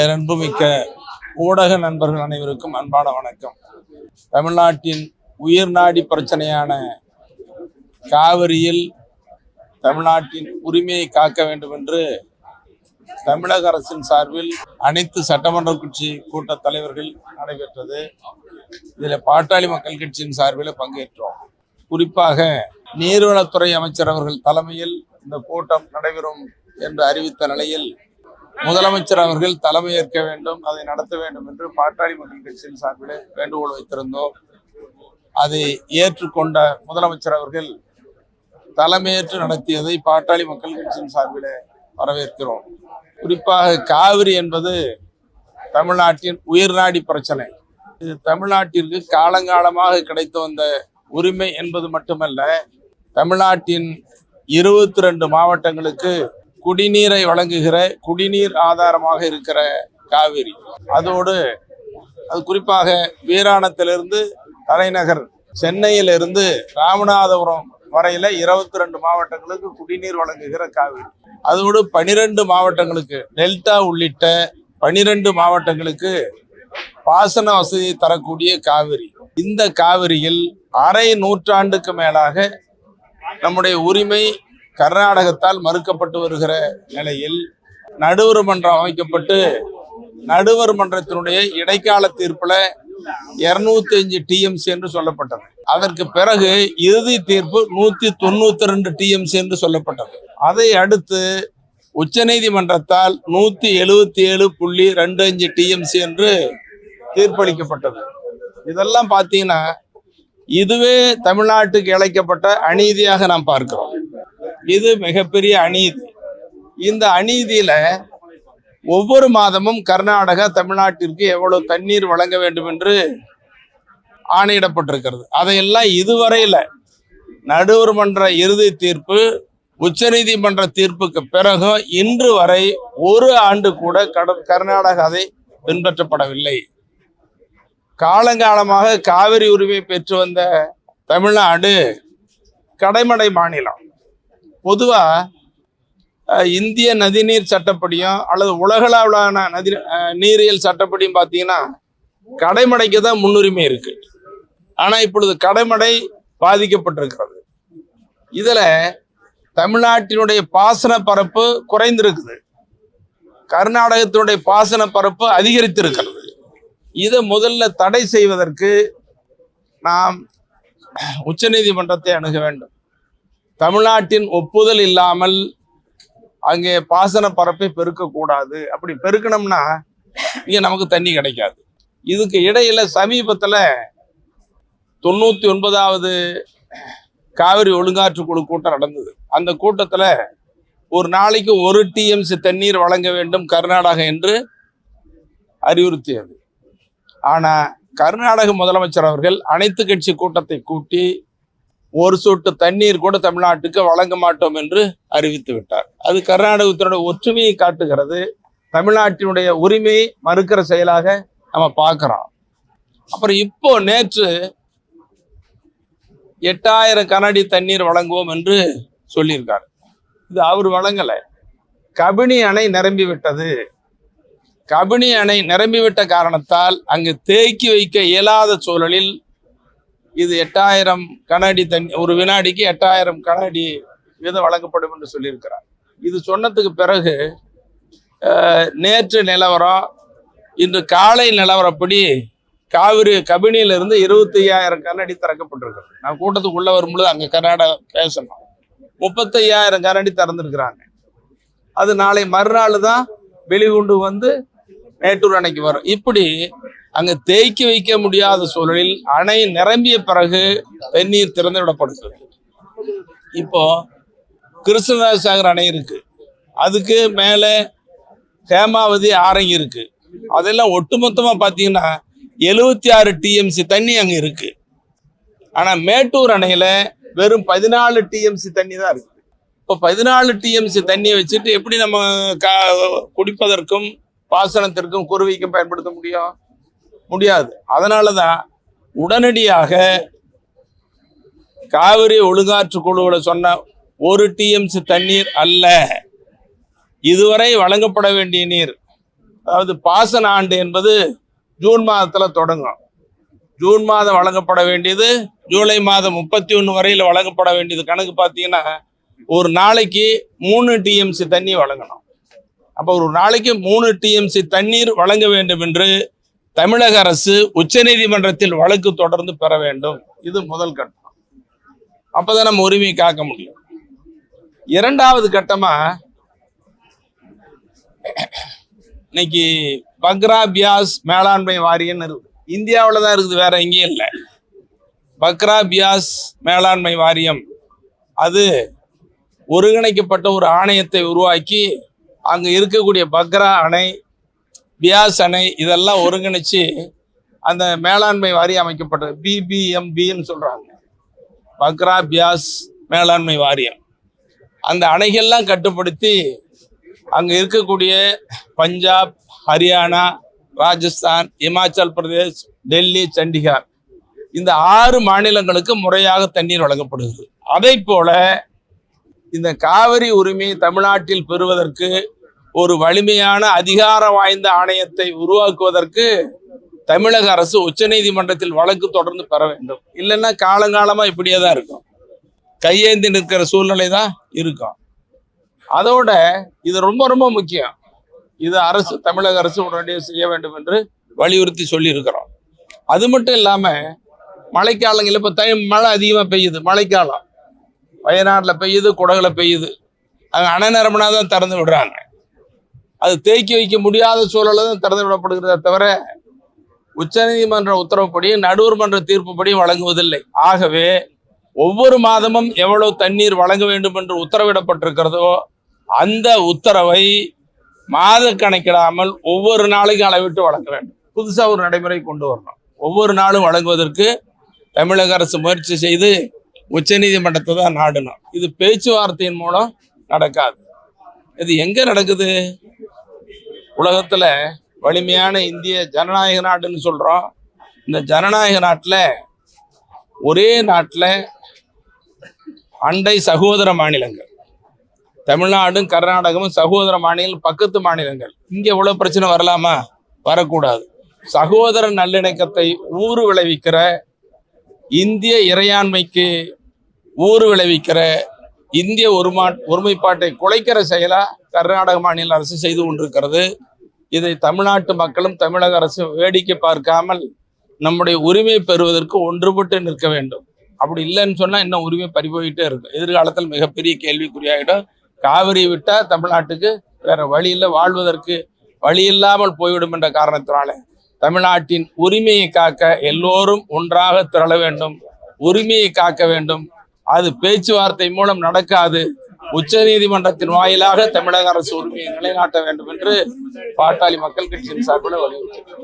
அன்புமிக்க ஊடக நண்பர்கள் அனைவருக்கும் அன்பான வணக்கம். தமிழ்நாட்டின் உயிர் நாடி பிரச்சனையான காவிரியில் தமிழ்நாட்டின் உரிமையை காக்க வேண்டும் என்று தமிழக அரசின் சார்பில் அனைத்து சட்டமன்ற கட்சி கூட்ட தலைவர்கள் நடைபெற்றது. இதில் பாட்டாளி மக்கள் கட்சியின் சார்பில் பங்கேற்றோம். குறிப்பாக நீர்வளத்துறை அமைச்சர் அவர்கள் தலைமையில் இந்த கூட்டம் நடைபெறும் என்று அறிவித்த நிலையில் முதலமைச்சர் அவர்கள் தலைமையேற்க வேண்டும் அதை நடத்த வேண்டும் என்று பாட்டாளி மக்கள் கட்சியின் சார்பில் வேண்டுகோள் வைத்திருந்தோம். அதை ஏற்றுக்கொண்ட முதலமைச்சர் அவர்கள் தலைமையேற்று நடத்தியதை பாட்டாளி மக்கள் கட்சியின் சார்பில் வரவேற்கிறோம். குறிப்பாக காவிரி என்பது தமிழ்நாட்டின் உயிர்நாடி பிரச்சனை. இது தமிழ்நாட்டிற்கு காலங்காலமாக கிடைத்து வந்த உரிமை என்பது மட்டுமல்ல தமிழ்நாட்டின் இருபத்தி ரெண்டு மாவட்டங்களுக்கு குடிநீரை வழங்குகிற குடிநீர் ஆதாரமாக இருக்கிற காவிரி. அதோடு அது குறிப்பாக வீராணத்திலிருந்து தலைநகர் சென்னையிலிருந்து ராமநாதபுரம் வரையில இருபத்தி ரெண்டு மாவட்டங்களுக்கு குடிநீர் வழங்குகிற காவிரி. அதோடு பனிரெண்டு மாவட்டங்களுக்கு டெல்டா உள்ளிட்ட பனிரெண்டு மாவட்டங்களுக்கு பாசன வசதியை தரக்கூடிய காவிரி. இந்த காவிரியில் அரை நூற்றாண்டுக்கு மேலாக நம்முடைய உரிமை கர்நாடகத்தால் மறுக்கப்பட்டு வருகிற நிலையில் நடுவர் மன்றம் அமைக்கப்பட்டு நடுவர் மன்றத்தினுடைய இடைக்கால தீர்ப்பில் இருநூத்தி அஞ்சு டிஎம்சி என்று சொல்லப்பட்டது. அதற்கு பிறகு இறுதி தீர்ப்பு நூத்தி தொண்ணூத்தி ரெண்டு டிஎம்சி என்று சொல்லப்பட்டது. அதை அடுத்து உச்சநீதிமன்றத்தால் நூத்தி எழுபத்தி ஏழு புள்ளி ரெண்டு அஞ்சு டிஎம்சி என்று தீர்ப்பளிக்கப்பட்டது. இதெல்லாம் பார்த்தீங்கன்னா இதுவே தமிழ்நாட்டுக்கு இழைக்கப்பட்ட அநீதியாக நாம் பார்க்கிறோம். இது மிகப்பெரிய அநீதி. இந்த அநீதியில ஒவ்வொரு மாதமும் கர்நாடகா தமிழ்நாட்டிற்கு எவ்வளவு தண்ணீர் வழங்க வேண்டும் என்று ஆணையிடப்பட்டிருக்கிறது. அதையெல்லாம் இதுவரையில நடுவர் மன்ற இறுதி தீர்ப்பு உச்சநீதிமன்ற தீர்ப்புக்கு பிறகு இன்று வரை ஒரு ஆண்டு கூட கட கர்நாடகா அதை பின்பற்றப்படவில்லை. காலங்காலமாக காவிரி உரிமை பெற்று வந்த தமிழ்நாடு கடைமடை மாநிலம். பொதுவாக இந்திய நதிநீர் சட்டப்படியும் அல்லது உலகளவிலான நதி நீரியல் சட்டப்படியும் பார்த்தீங்கன்னா கடைமடைக்கு தான் முன்னுரிமை இருக்கு. ஆனால் இப்பொழுது கடைமடை பாதிக்கப்பட்டிருக்கிறது. இதில் தமிழ்நாட்டினுடைய பாசன பரப்பு குறைந்திருக்குது. கர்நாடகத்தினுடைய பாசன பரப்பு அதிகரித்திருக்கிறது. இதை முதல்ல தடை செய்வதற்கு நாம் உச்சநீதிமன்றத்தை அணுக வேண்டும். தமிழ்நாட்டின் ஒப்புதல் இல்லாமல் அங்கே பாசன பரப்பை பெருக்கக்கூடாது அப்படி பெருக்கணும்னா இங்கே நமக்கு தண்ணி கிடைக்காது. இதுக்கு இடையில சமீபத்தில் தொண்ணூற்றி ஒன்பதாவது காவிரி ஒழுங்காற்று குழு கூட்டம் நடந்தது. அந்த கூட்டத்தில் ஒரு நாளைக்கு ஒரு டிஎம்சி தண்ணீர் வழங்க வேண்டும் கர்நாடகா என்று அறிவுறுத்தியது. ஆனால் கர்நாடக முதலமைச்சர் அவர்கள் அனைத்து கட்சி கூட்டத்தை கூட்டி ஒரு சொட்டு தண்ணீர் கூட தமிழ்நாட்டுக்கு வழங்க மாட்டோம் என்று அறிவித்து விட்டார். அது கர்நாடகத்தினுடைய ஒற்றுமையை காட்டுகிறது. தமிழ்நாட்டினுடைய உரிமையை மறுக்கிற செயலாக நம்ம பார்க்கிறோம். அப்புறம் இப்போ நேற்று எட்டாயிரம் கனடி தண்ணீர் வழங்குவோம் என்று சொல்லியிருக்காரு. இது அவர் வழங்கலை. கபினி அணை நிரம்பி விட்டது. கபினி அணை நிரம்பிவிட்ட காரணத்தால் அங்கு தேக்கி வைக்க இயலாத சூழலில் இது எட்டாயிரம் கனஅடி தண்ணி ஒரு வினாடிக்கு எட்டாயிரம் கனஅடி வீதம் வழங்கப்படும் என்று சொல்லியிருக்கிறார். இது சொன்னதுக்கு பிறகு நேற்று நிலவரம் இன்று காலை நிலவரப்படி காவிரி கபினியிலிருந்து இருபத்தி ஐயாயிரம் கனஅடி திறக்கப்பட்டிருக்கிறது. நான் கூட்டத்துக்குள்ளே வரும்பொழுது அங்கே கர்நாடகா பேசணும். முப்பத்தையாயிரம் கனஅடி திறந்துருக்கிறாங்க. அது நாளை மறுநாள் தான் வெளிகொண்டு வந்து மேட்டூர் அணைக்கு வரும். இப்படி அங்கு தேக்கி வைக்க முடியாத சூழலில் அணை நிரம்பிய பிறகு வெந்நீர் திறந்து விடப்படுகிறது இப்போ கிருஷ்ணராஜசாகர் அணை இருக்கு. அதுக்கு மேலே ஹேமாவதி ஆரங்கி இருக்கு. அதெல்லாம் ஒட்டுமொத்தமாக பார்த்தீங்கன்னா எழுபத்தி ஆறு டிஎம்சி தண்ணி அங்கே இருக்கு. ஆனால் மேட்டூர் அணையில் வெறும் பதினாலு டிஎம்சி தண்ணி தான் இருக்கு. இப்போ பதினாலு டிஎம்சி தண்ணியை வச்சுட்டு எப்படி நம்ம கா குடிப்பதற்கும் பாசனத்திற்கும் குருவிக்கும் பயன்படுத்த முடியும்? முடியாது. அதனால தான் உடனடியாக காவிரி ஒழுங்காற்று குழுவில் சொன்ன ஒரு டிஎம்சி தண்ணீர் அல்ல. இதுவரை வழங்கப்பட வேண்டிய நீர் அதாவது பாசன ஆண்டு என்பது ஜூன் மாதத்தில் தொடங்கும். ஜூன் மாதம் வழங்கப்பட வேண்டியது ஜூலை மாதம் முப்பத்தி ஒன்று வரையில் வழங்கப்பட வேண்டியது கணக்கு பார்த்தீங்கன்னா ஒரு நாளைக்கு மூணு டிஎம்சி தண்ணி வழங்கணும். அப்போ ஒரு நாளைக்கு மூணு டிஎம்சி தண்ணீர் வழங்க வேண்டும் என்று தமிழக அரசு உச்சநீதிமன்றத்தில் வழக்கு தொடர்ந்து பெற வேண்டும். இது முதல் கட்டம். அப்பதான் நம்ம உரிமையை காக்க முடியும். இரண்டாவது கட்டமா இன்னைக்கு பக்ரா பியாஸ் மேலாண்மை வாரியம்னு இருக்கு. இந்தியாவில் தான் இருக்குது வேற எங்கேயும் இல்லை. பக்ரா பியாஸ் மேலாண்மை வாரியம் அது ஒருங்கிணைக்கப்பட்ட ஒரு ஆணையத்தை உருவாக்கி அங்கே இருக்கக்கூடிய பக்ரா அணை பியாஸ் அணை இதெல்லாம் ஒருங்கிணைச்சு அந்த மேலாண்மை வாரியம் அமைக்கப்பட்டது. பிபிஎம்பின்னு சொல்கிறாங்க பக்ரா பியாஸ் மேலாண்மை வாரியம். அந்த அணைகள்லாம் கட்டுப்படுத்தி அங்கே இருக்கக்கூடிய பஞ்சாப் ஹரியானா ராஜஸ்தான் இமாச்சல் பிரதேஷ் டெல்லி சண்டிகார் இந்த ஆறு மாநிலங்களுக்கு முறையாக தண்ணீர் வழங்கப்படுகிறது. அதை போல இந்த காவிரி உரிமையை தமிழ்நாட்டில் பெறுவதற்கு ஒரு வலிமையான அதிகாரம் வாய்ந்த ஆணையத்தை உருவாக்குவதற்கு தமிழக அரசு உச்சநீதிமன்றத்தில் வழக்கு தொடர்ந்து பெற வேண்டும். இல்லைன்னா காலங்காலமாக இப்படியே தான் இருக்கும். கையேந்தி நிற்கிற சூழ்நிலை தான் இருக்கும். அதோட இது ரொம்ப ரொம்ப முக்கியம். இது அரசு தமிழக அரசு உடனடியாக செய்ய வேண்டும் என்று வலியுறுத்தி சொல்லி இருக்கிறோம் அது மட்டும் இல்லாமல் மழைக்காலங்கள் இப்போ தை மழை அதிகமாக பெய்யுது. மழைக்காலம். வயநாட்டில் பெய்யுது குடகுல பெய்யுது. அங்கே அணை நிரம்பினா தான் திறந்து விடுறாங்க. அது தேக்கி வைக்க முடியாத சூழலில் தான் திறந்து விடப்படுகிறத தவிர உச்சநீதிமன்ற உத்தரவுப்படி நடுவர் மன்ற தீர்ப்புப்படி வழங்குவதில்லை. ஆகவே ஒவ்வொரு மாதமும் எவ்வளவு தண்ணீர் வழங்க வேண்டும் என்று உத்தரவிடப்பட்டிருக்கிறதோ அந்த உத்தரவை மாத கணக்கிடாமல் ஒவ்வொரு நாளைக்கும் அளவிட்டு வழங்க வேண்டும். புதுசாக ஒரு நடைமுறை கொண்டு வரணும். ஒவ்வொரு நாளும் வழங்குவதற்கு தமிழக அரசு முயற்சி செய்து உச்சநீதிமன்றத்தை தான் நாடணும். இது பேச்சுவார்த்தையின் மூலம் நடக்காது. இது எங்கே நடக்குது? உலகத்தில் வலிமையான இந்திய ஜனநாயக நாடுன்னு சொல்கிறோம் இந்த ஜனநாயக நாட்டில் ஒரே நாட்டில் அண்டை சகோதர மாநிலங்கள். தமிழ்நாடும் கர்நாடகமும் சகோதர மாநிலம் பக்கத்து மாநிலங்கள். இங்கே இவ்வளோ பிரச்சனை வரலாமா? வரக்கூடாது. சகோதர நல்லிணக்கத்தை ஊறு விளைவிக்கிற இந்திய இறையாண்மைக்கு ஊறு விளைவிக்கிற இந்திய ஒருமா ஒருமைப்பாட்டை குலைக்கிற செயலா கர்நாடக மாநில அரசு செய்து கொண்டிருக்கிறது. இதை தமிழ்நாட்டு மக்களும் தமிழக அரசும் வேடிக்கை பார்க்காமல் நம்முடைய உரிமை பெறுவதற்கு ஒன்றுபட்டு நிற்க வேண்டும். அப்படி இல்லைன்னு சொன்னால் இன்னும் உரிமை பறிபோயிட்டே இருக்கும். எதிர்காலத்தில் மிகப்பெரிய கேள்விக்குறியாகிடும் காவிரி விட்டால் தமிழ்நாட்டுக்கு வேற வழி இல்லை. வாழ்வதற்கு வழி இல்லாமல் போய்விடும் என்ற காரணத்தினால தமிழ்நாட்டின் உரிமையை காக்க எல்லோரும் ஒன்றாக திரள வேண்டும். உரிமையை காக்க வேண்டும். அது பேச்சுவார்த்தை மூலம் நடக்காது. உச்சநீதிமன்றத்தின் வாயிலாக தமிழக அரசு உரிமையை நிலைநாட்ட வேண்டும் என்று பாட்டாளி மக்கள் கட்சியின் சார்பில் வலியுறுத்தினார்